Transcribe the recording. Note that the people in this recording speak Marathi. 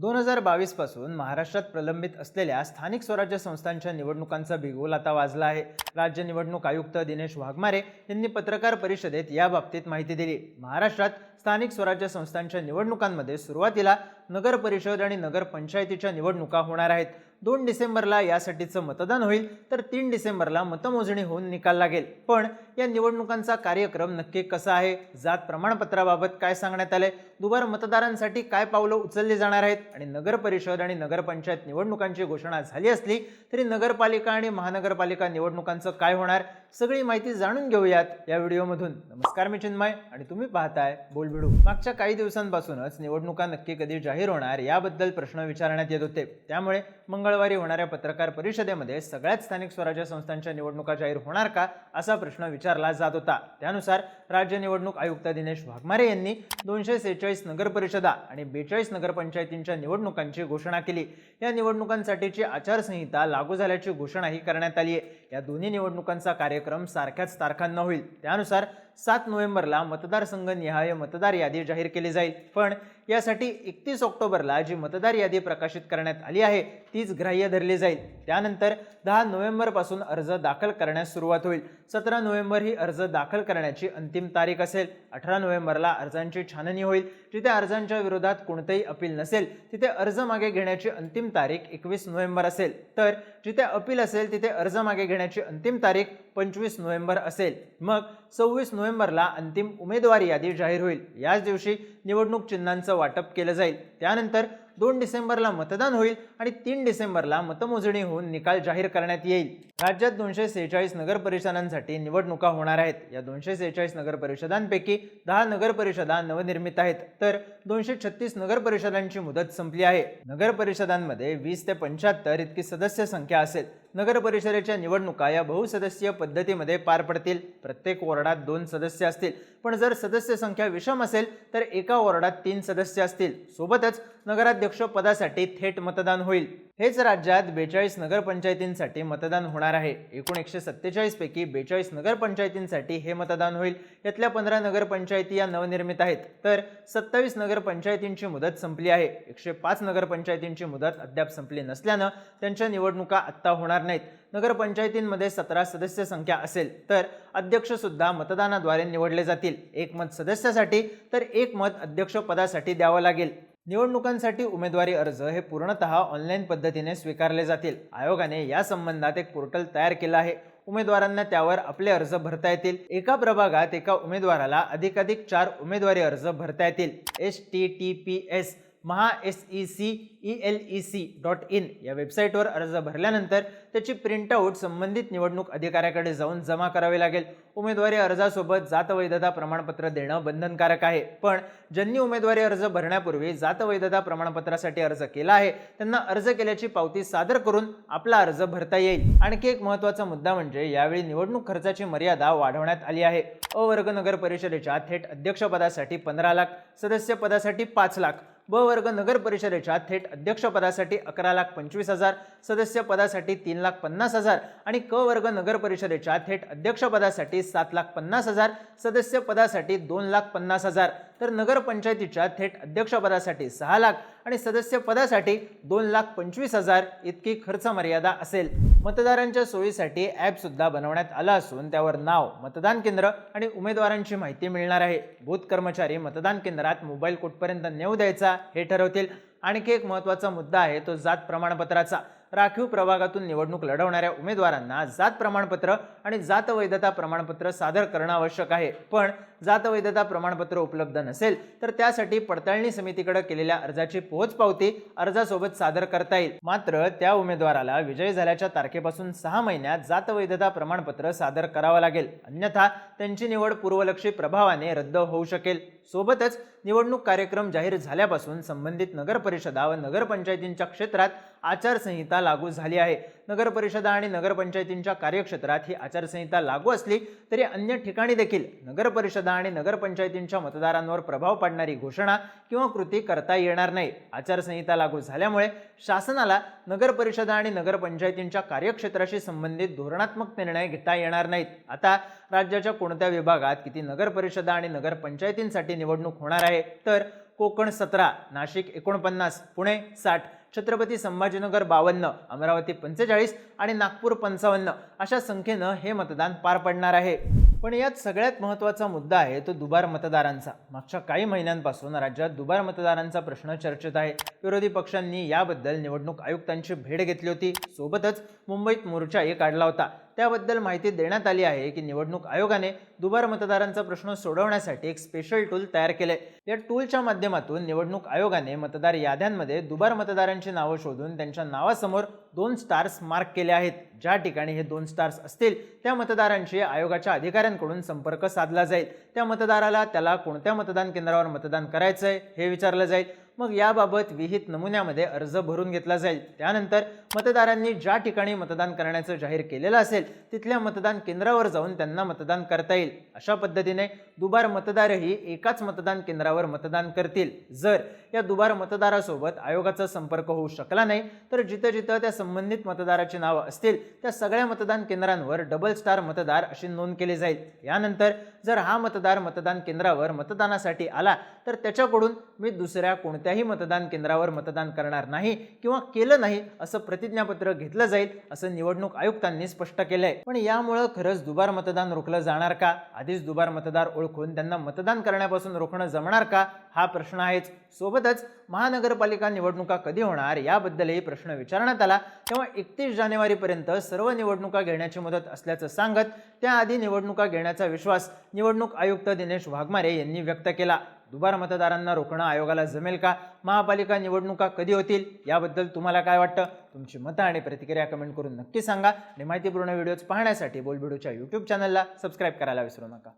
दोन हजार बावीसपासून महाराष्ट्रात प्रलंबित असलेल्या स्थानिक स्वराज्य संस्थांच्या निवडणुकांचा बिगुल आता वाजला आहे. राज्य निवडणूक आयुक्त दिनेश वाघमारे यांनी पत्रकार परिषदेत याबाबतीत माहिती दिली. महाराष्ट्रात स्थानिक स्वराज्य संस्थांच्या निवडणुकांमध्ये सुरुवातीला नगर परिषद आणि नगरपंचायतीच्या निवडणुका होणार आहेत. दोन डिसेंबरला यासाठीचं मतदान होईल तर तीन डिसेंबरला मतमोजणी होऊन निकाल लागेल. पण या निवडणुकांचा कार्यक्रम नक्की कसा आहे? जात प्रमाणपत्राबाबत काय सांगण्यात आलंय? दुबार मतदारांसाठी काय पावलं उचलली जाणार आहेत? आणि नगर परिषद आणि नगरपंचायत निवडणुकांची घोषणा झाली असली तरी नगरपालिका आणि महानगरपालिका निवडणुकांचं काय होणार? सगळी माहिती जाणून घेऊयात या व्हिडिओमधून. नमस्कार मी चिन्मय आणि तुम्ही पाहताय बोलबिडू. मागच्या काही दिवसांपासूनच निवडणुका नक्की कधी जाहीर होणार याबद्दल प्रश्न विचारण्यात येत होते. त्यामुळे मंगळवारी होणाऱ्या पत्रकार परिषदेमध्ये सगळ्याच स्थानिक स्वराज्य संस्थांच्या निवडणुका जाहीर होणार का असा प्रश्न विचारला जात होता. त्यानुसार राज्य निवडणूक आयुक्त दिनेश वाघमारे यांनी दोनशे सेहेचाळीस नगरपरिषदा आणि बेचाळीस नगरपंचायतींच्या निवडणुकांची घोषणा केली. या निवडणुकांसाठीची आचारसंहिता लागू झाल्याची घोषणाही करण्यात आली आहे. या दोन्ही निवडणुकांचा कार्यक्रम सारख्याच तारखांना होईल. त्यानुसार सात नोव्हेंबरला मतदारसंघ निहाय मतदार यादी जाहीर केली जाईल. पण यासाठी एकतीस ऑक्टोबरला जी मतदार यादी प्रकाशित करण्यात आली आहे तीच ग्राह्य धरली जाईल. त्यानंतर दहा नोव्हेंबरपासून अर्ज दाखल करण्यास सुरुवात होईल. सतरा नोव्हेंबर ही अर्ज दाखल करण्याची अंतिम तारीख असेल. अठरा नोव्हेंबरला अर्जांची छाननी होईल. जिथे अर्जांच्या विरोधात कोणतेही अपील नसेल तिथे अर्ज मागे घेण्याची अंतिम तारीख एकवीस नोव्हेंबर असेल. तर जिथे अपील असेल तिथे अर्ज मागे घेण्याची अंतिम तारीख पंचवीस नोव्हेंबर असेल. मग सव्वीस नोव्हेंबरला अंतिम उमेदवारी यादी जाहीर होईल. याच दिवशी निवडणूक चिन्हांचं वाटप केलं जाईल. त्यानंतर दोन डिसेंबरला मतदान होईल आणि तीन डिसेंबरला मतमोजणी होऊन निकाल जाहीर करण्यात येईल. राज्यात दोनशे सेहेचाळीस नगर परिषदांसाठी निवडणुका होणार आहेत. या दोनशे सेहेचाळीस नगर परिषदांपैकी दहा नगर परिषदा नवनिर्मित आहेत. तर दोनशे छत्तीस नगर परिषदांची मुदत संपली आहे. नगर परिषदांमध्ये वीस ते पंच्याहत्तर इतकी सदस्य संख्या असेल. नगर परिषदेच्या निवडणुका या बहुसदस्यीय पद्धतीमध्ये पार पडतील. प्रत्येक वॉर्डात दोन सदस्य असतील. पण जर सदस्य संख्या विषम असेल तर एका वॉर्डात तीन सदस्य असतील. सोबतच नगराध्यक्ष पदासाठी थेट मतदान होईल. हेच राज्यात बेचाळीस नगरपंचायतींसाठी मतदान होणार आहे. एकूण एकशे सत्तेचाळीसपैकी बेचाळीस नगरपंचायतींसाठी हे मतदान होईल. यातल्या पंधरा नगरपंचायती या नवनिर्मित आहेत. तर सत्तावीस नगरपंचायतींची मुदत संपली आहे. एकशे पाच नगरपंचायतींची मुदत अद्याप संपली नसल्यानं त्यांच्या निवडणुका आत्ता होणार नाहीत. नगरपंचायतींमध्ये सतरा सदस्य संख्या असेल तर अध्यक्षसुद्धा मतदानाद्वारे निवडले जातील. एक मत सदस्यासाठी तर एक मत अध्यक्षपदासाठी द्यावं लागेल. निवडणुकांसाठी उमेदवारी अर्ज हे पूर्णतः ऑनलाईन पद्धतीने स्वीकारले जातील. आयोगाने या संबंधात एक पोर्टल तयार केलं आहे. उमेदवारांना त्यावर आपले अर्ज भरता येतील. एका प्रभागात एका उमेदवाराला अधिकाधिक चार उमेदवारी अर्ज भरता येतील. S T T P S Maha S E C E L E C dot in या वेबसाईटवर अर्ज भरल्यानंतर त्याची प्रिंटआउट संबंधित निवडणूक अधिकाऱ्याकडे जाऊन जमा करावी लागेल. उमेदवारी अर्जासोबत जातवैधता प्रमाणपत्र देणं बंधनकारक आहे. पण ज्यांनी उमेदवारी अर्ज भरण्यापूर्वी जातवैधता प्रमाणपत्रासाठी अर्ज केला आहे त्यांना अर्ज केल्याची पावती सादर करून आपला अर्ज भरता येईल. आणखी एक महत्त्वाचा मुद्दा म्हणजे यावेळी निवडणूक खर्चाची मर्यादा वाढवण्यात आली आहे. अवर्ग नगर परिषदेच्या थेट अध्यक्षपदासाठी पंधरा लाख सदस्य पदासाठी पाच लाख ब वर्ग नगर परिषदेच्या थेट अध्यक्षपदासाठी अकरा लाख पंचवीस हजार सदस्य पदासाठी तीन लाख पन्नास हजार आणि क वर्ग नगर परिषदेच्या थेट अध्यक्षपदासाठी सात लाख पन्नास हजार सदस्य पदासाठी दोन लाख पन्नास हजार. तर नगरपंचायतीच्या थेट अध्यक्षपदासाठी सहा लाख आणि सदस्य पदासाठी दोन लाख पंचवीस हजार इतकी खर्च मर्यादा असेल. मतदारांच्या सोयीसाठी ॲपसुद्धा बनवण्यात आलं असून त्यावर नाव मतदान केंद्र आणि उमेदवारांची माहिती मिळणार आहे. बूथ कर्मचारी मतदान केंद्रात मोबाईल कुठपर्यंत नेऊ द्यायचा हे ठरवतील. आणखी एक महत्त्वाचा मुद्दा आहे तो जात प्रमाणपत्राचा. राखीव प्रभागातून निवडणूक लढवणाऱ्या उमेदवारांना जात प्रमाणपत्र आणि जात वैधता प्रमाणपत्र सादर करणं आवश्यक आहे. पण जात वैधता प्रमाणपत्र उपलब्ध नसेल तर त्यासाठी पडताळणी समितीकडे केलेल्या अर्जाची पोहोचपावती अर्जासोबत सादर करता येईल. मात्र त्या उमेदवाराला विजयी झाल्याच्या तारखेपासून सहा महिन्यात जात वैधता प्रमाणपत्र सादर करावं लागेल. अन्यथा त्यांची निवड पूर्वलक्षी प्रभावाने रद्द होऊ शकेल. सोबतच निवडणूक कार्यक्रम जाहीर झाल्यापासून संबंधित नगर परिषदा व नगरपंचायतींच्या क्षेत्रात आचारसंहिता लागू झाली आहे. नगरपरिषदा आणि नगरपंचायतींच्या कार्यक्षेत्रात ही आचारसंहिता लागू असली तरी अन्य ठिकाणी देखील नगरपरिषदा आणि नगरपंचायतींच्या मतदारांवर प्रभाव पाडणारी घोषणा किंवा कृती करता येणार नाही. आचारसंहिता लागू झाल्यामुळे शासनाला नगरपरिषदा आणि नगरपंचायतींच्या कार्यक्षेत्राशी संबंधित धोरणात्मक निर्णय घेता येणार नाहीत. आता राज्याच्या कोणत्या विभागात किती नगरपरिषदा आणि नगरपंचायतींसाठी निवडणूक होणार आहे? तर कोकण सतरा नाशिक एकोणपन्नास पुणे साठ छत्रपती संभाजीनगर बावन्न अमरावती पंचेचाळीस आणि नागपूर पंचावन्न अशा संख्येनं हे मतदान पार पडणार आहे. पण यात सगळ्यात महत्त्वाचा मुद्दा आहे तो दुबार मतदारांचा. मागच्या काही महिन्यांपासून राज्यात दुबार मतदारांचा प्रश्न चर्चेत आहे. विरोधी पक्षांनी याबद्दल निवडणूक आयुक्तांची भेट घेतली होती. सोबतच मुंबईत मोर्चाही काढला होता. त्याबद्दल माहिती देण्यात आली आहे की निवडणूक आयोगाने दुबार मतदारांचा प्रश्न सोडवण्यासाठी एक स्पेशल टूल तयार केले या टूलच्या माध्यमातून निवडणूक आयोगाने मतदार याद्यांमध्ये दुबार मतदारांची नावं शोधून त्यांच्या नावासमोर दोन स्टार्स मार्क केले आहेत. ज्या ठिकाणी हे दोन स्टार्स असतील त्या मतदारांशी आयोगाच्या अधिकाऱ्यांकडून संपर्क साधला जाईल. त्या मतदाराला त्याला कोणत्या मतदान केंद्रावर मतदान करायचं आहे हे विचारलं जाईल. मग याबाबत विहित नमुन्यामध्ये अर्ज भरून घेतला जाईल. त्यानंतर मतदारांनी ज्या ठिकाणी मतदान करण्याचं जाहीर केलेलं असेल तिथल्या मतदान केंद्रावर जाऊन त्यांना मतदान करता येईल. अशा पद्धतीने दुबार मतदारही एकाच मतदान केंद्रावर मतदान करतील. जर या दुबार मतदारासोबत आयोगाचा संपर्क होऊ शकला नाही तर जिथं जिथं त्या संबंधित मतदाराची नावं असतील त्या सगळ्या मतदान केंद्रांवर डबल स्टार मतदार अशी नोंद केली जाईल. यानंतर जर हा मतदार मतदान केंद्रावर मतदानासाठी आला तर त्याच्याकडून मी दुसऱ्या कोणत्या कोणत्याही मतदान केंद्रावर मतदान करणार नाही किंवा केलं नाही असं प्रतिज्ञापत्र घेतलं जाईल असं निवडणूक आयुक्तांनी स्पष्ट केलंय. पण यामुळं खरंच दुबार मतदान रोखलं जाणार का? आधीच दुबार मतदार ओळखून त्यांना मतदान करण्यापासून रोखणं जमणार का? हा प्रश्न आहेच. सोबतच महानगरपालिका निवडणुका कधी होणार याबद्दलही प्रश्न विचारण्यात आला. तेव्हा एकतीस जानेवारीपर्यंत सर्व निवडणुका घेण्याची मुदत असल्याचं सांगत त्याआधी निवडणुका घेण्याचा विश्वास निवडणूक आयुक्त दिनेश वाघमारे यांनी व्यक्त केला. दुबार मतदारांना रोखणं आयोगाला जमेल का? महापालिका निवडणुका कधी होतील? याबद्दल तुम्हाला काय वाटतं? तुमची मतं आणि प्रतिक्रिया कमेंट करून नक्की सांगा आणि माहितीपूर्ण व्हिडिओज पाहण्यासाठी बोलबिडूच्या यूट्यूब चॅनलला सबस्क्राईब करायला विसरू नका.